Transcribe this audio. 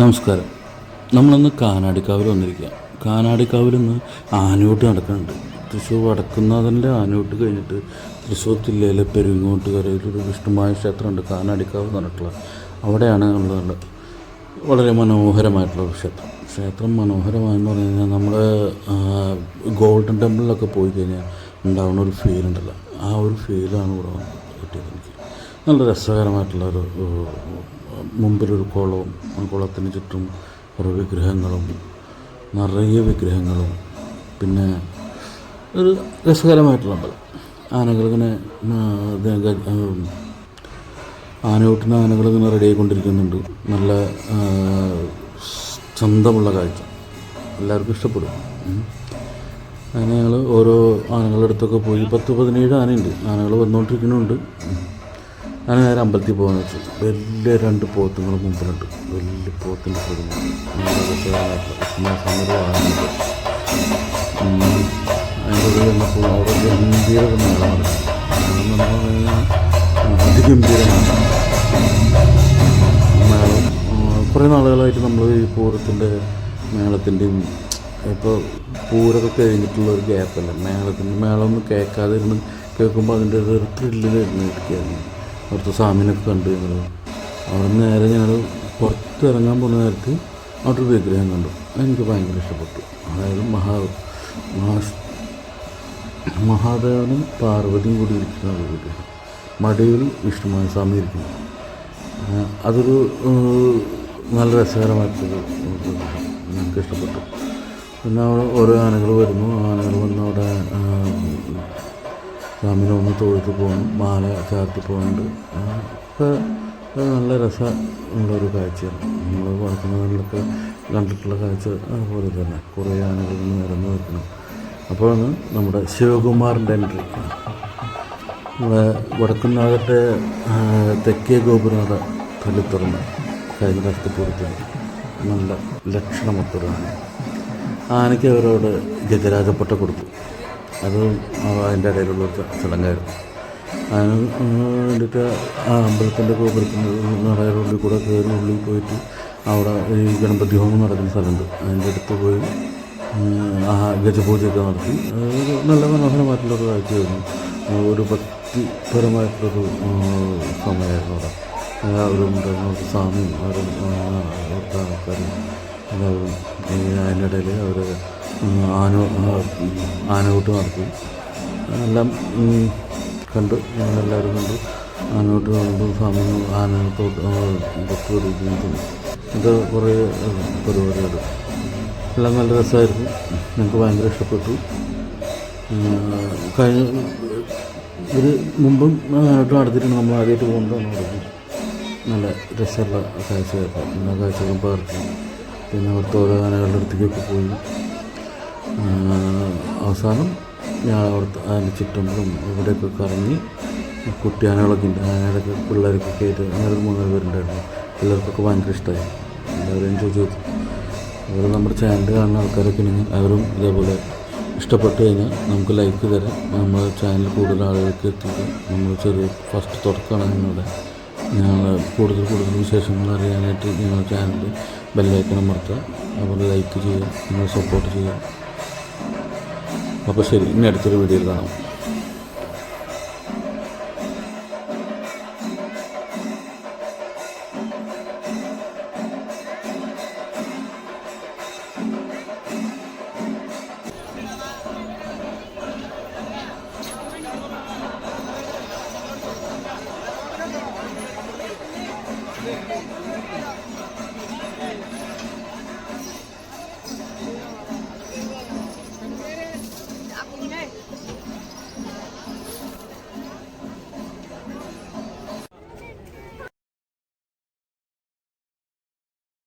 നമസ്കാരം. നമ്മളിന്ന് കാനാടിക്കാവിൽ വന്നിരിക്കുക കാനാടിക്കാവിൽ നിന്ന് ആനയൂട്ട് നടക്കുന്നുണ്ട്. തൃശ്ശൂർ വടക്കുന്നാഥന്റെ ആനയൂട്ട് കഴിഞ്ഞിട്ട് തൃശ്ശൂർ ജില്ലയിലെ പെരുങ്ങോട്ടുകരയിൽ ഒരു വിഷ്ണുമായ ക്ഷേത്രമുണ്ട്. കാനാടിക്കാവ് എന്ന് പറഞ്ഞിട്ടുള്ള അവിടെയാണ് ഉള്ളത് വളരെ മനോഹരമായിട്ടുള്ള ഒരു ക്ഷേത്രം. ക്ഷേത്രം മനോഹരമായെന്ന് പറഞ്ഞു കഴിഞ്ഞാൽ നമ്മൾ ഗോൾഡൻ ടെമ്പിളിലൊക്കെ പോയി കഴിഞ്ഞാൽ ഉണ്ടാവുന്ന ഒരു ഫീൽ ഉണ്ടല്ലോ. ആ ഒരു ഫീലാണ് ഇവിടെ കിട്ടിയത്. നല്ല രസകരമായിട്ടുള്ള ഒരു ഏഹ്, മുമ്പിലൊരു കുളവും ആ കുളത്തിന് ചുറ്റും കുറേ വിഗ്രഹങ്ങളും നിറയെ വിഗ്രഹങ്ങളും പിന്നെ ഒരു രസകരമായിട്ടുള്ള അമ്പലം. ആനകളിങ്ങനെ ആനകളിങ്ങനെ ആനയൂട്ടിന് ആനകൾ ഇങ്ങനെ റെഡി ആയിക്കൊണ്ടിരിക്കുന്നുണ്ട്. നല്ല ചന്തമുള്ള കാഴ്ച. എല്ലാവർക്കും ഇഷ്ടപ്പെടും. അങ്ങനെ ഞങ്ങൾ ഓരോ ആനകളുടെ അടുത്തൊക്കെ പോയി. പത്ത് പതിനേഴ് ആനയുണ്ട്. ആനകൾ വന്നുകൊണ്ടിരിക്കുന്നുണ്ട്. അങ്ങനെ നേരെ അമ്പലത്തിൽ പോകാന്ന് വെച്ചു. വലിയ രണ്ട് പോത്തുകൾ മുമ്പിലുണ്ട്. വലിയ പോത്തിന്റെ. അതിന്റെ വന്നപ്പോൾ അവിടെ അതിഗംഭീരമാണ് കുറേ നാളുകളായിട്ട് നമ്മൾ ഈ പൂരത്തിന്റെ മേളത്തിന്റെയും ഇപ്പോൾ പൂരമൊക്കെ കഴിഞ്ഞിട്ടുള്ള ഒരു ഗ്യാപ്പല്ല മേളത്തിന്റെ മേളം ഒന്നും കേൾക്കാതിരുന്ന് കേൾക്കുമ്പോൾ അതിന്റെ ഒരു ത്രില്ല് ഇരിക്കുകയായിരുന്നു അവിടുത്തെ സ്വാമിനൊക്കെ കണ്ടു ഞങ്ങൾ അവിടെ നിന്ന് നേരെ ഞങ്ങൾ പുറത്ത് ഇറങ്ങാൻ പോകുന്ന നേരത്ത് അവിടെ ഒരു വിഗ്രഹം കണ്ടു. എനിക്ക് ഭയങ്കര ഇഷ്ടപ്പെട്ടു. അതായത് മഹാ മഹാ മഹാദേവനും പാർവതിയും കൂടി ഇരിക്കുന്ന ഒരു വിഗ്രഹം മടിയിൽ വിഷ്ണുമായ സ്വാമി ഇരിക്കുന്നു. അതൊരു നല്ല രസകരമായിട്ടുള്ള വിഗ്രഹം ഞങ്ങൾക്ക് ഇഷ്ടപ്പെട്ടു. പിന്നെ അവിടെ ഓരോ ആനകൾ വരുന്നു. ആനകൾ വന്ന് അവിടെ സ്വാമിനെ ഒന്ന് തൊഴുത്ത് പോകണം മാല ചാർത്തി പോകുന്നുണ്ട് ആ, ഒക്കെ അത് നല്ല രസമുള്ളൊരു കാഴ്ചയാണ് നമ്മൾ വളർത്തുന്നതിലൊക്കെ കണ്ടിട്ടുള്ള കാഴ്ച അതുപോലെ തന്നെ. കുറേ ആനകൾ നിരന്ന് നിൽക്കണം. അപ്പോഴാണ് നമ്മുടെ ശിവകുമാറിന്റെ എൻട്രി. നമ്മുടെ വടക്കുന്നാകട്ടെ തെക്കേ ഗോപുരനാഥ തല്ലി തുറന്ന് കഴിഞ്ഞ പ്രാവശ്യത്തെ പൂരത്തിൽ നല്ല ലക്ഷണമൊത്തൊരു ആന. ആനയ്ക്ക് അവരോട് ഗജരാജപ്പട്ട കൊടുത്തു. അത് അതിന്റെ ഇടയിലുള്ള ചടങ്ങായിരുന്നു അതിന് വേണ്ടിയിട്ട് ആ അമ്പലത്തിന്റെ ഗോപുരത്തിന്റെ നടയിലുള്ളിൽ കൂടെ കയറി ഉള്ളിൽ പോയിട്ട് അവിടെ ഈ ഗണപതി ഹോമം നടക്കുന്ന സ്ഥലമുണ്ട് അതിന്റെ അടുത്ത് പോയി ആ ഗജപൂജയൊക്കെ നടത്തി നല്ല മനോഹരമായിട്ടുള്ളൊരു കാഴ്ചയായിരുന്നു ഒരു ഭക്തിപരമായിട്ടുള്ളൊരു സമയമായിരുന്നു അവിടെ എല്ലാവരും ഉണ്ടായിരുന്നു സ്വാമിയും അവരും അവിടുത്തെ ആൾക്കാരും എല്ലാവരും അതിനിടയിൽ അവർ ആന ആനകൂട്ട് നടത്തി. എല്ലാം കണ്ട്. ഞങ്ങളെല്ലാവരും കണ്ടു. ആനകൂട്ട് കണ്ടു സ്വാമി ആനത്തോട്ട് ഭക്തി പിടിക്കുന്നതും ഇത് കുറേ പരിപാടികൾ എല്ലാം നല്ല രസമായിരുന്നു. ഞങ്ങൾക്ക് ഭയങ്കര ഇഷ്ടപ്പെട്ടു. കഴിഞ്ഞ ഒരു മുമ്പും ആനകൂട്ട് നടത്തിയിട്ടുണ്ട്. നമ്മൾ ആദ്യമായിട്ട് പോകുന്നതാണ് പറഞ്ഞു നല്ല രസമുള്ള കാഴ്ചയായിരുന്നു എല്ലാ കാഴ്ചകളും പകർത്തി. പിന്നെ അവിടുത്തെ ഓരോ ആനകളുടെ അടുത്തേക്കൊക്കെ പോയി. അവസാനം ഞാൻ അവിടുത്തെ അതിന്റെ ചുറ്റുമ്പോഴും ഇവിടെയൊക്കെ കറങ്ങി കുട്ടി ആനകളൊക്കെ ഉണ്ട്. ആനകളൊക്കെ പിള്ളേരൊക്കെ കയറ്റി അങ്ങനെ ഒരു മൂന്നാൽ പേരുണ്ടായിരുന്നു. പിള്ളേർക്കൊക്കെ ഭയങ്കര ഇഷ്ടമായി. എല്ലാവരും എൻജോയ് ചെയ്തു. അവർ നമ്മുടെ ചാനൽ കാണുന്ന ആൾക്കാരൊക്കെ ഉണ്ടെങ്കിൽ അവരും ഇതേപോലെ ഇഷ്ടപ്പെട്ട് കഴിഞ്ഞാൽ നമുക്ക് ലൈക്ക് തരാം. നമ്മുടെ ചാനൽ കൂടുതൽ ആളുകൾക്ക് എത്തിക്കുക നമ്മൾ ചെറിയ ഫസ്റ്റ് തുടക്കമാണ് നിങ്ങളുടെ ഞങ്ങൾ കൂടുതൽ കൂടുതൽ വിശേഷങ്ങൾ അറിയാനായിട്ട് ഞങ്ങളുടെ ചാനൽ ബെല്ലൈക്കൺ അമർത്തുക. അവർ ലൈക്ക് ചെയ്യുക. നിങ്ങൾ സപ്പോർട്ട് ചെയ്യുക. അപ്പോൾ ശരി ഇനി അടുത്തൊരു വീഡിയോയിൽ കാണാം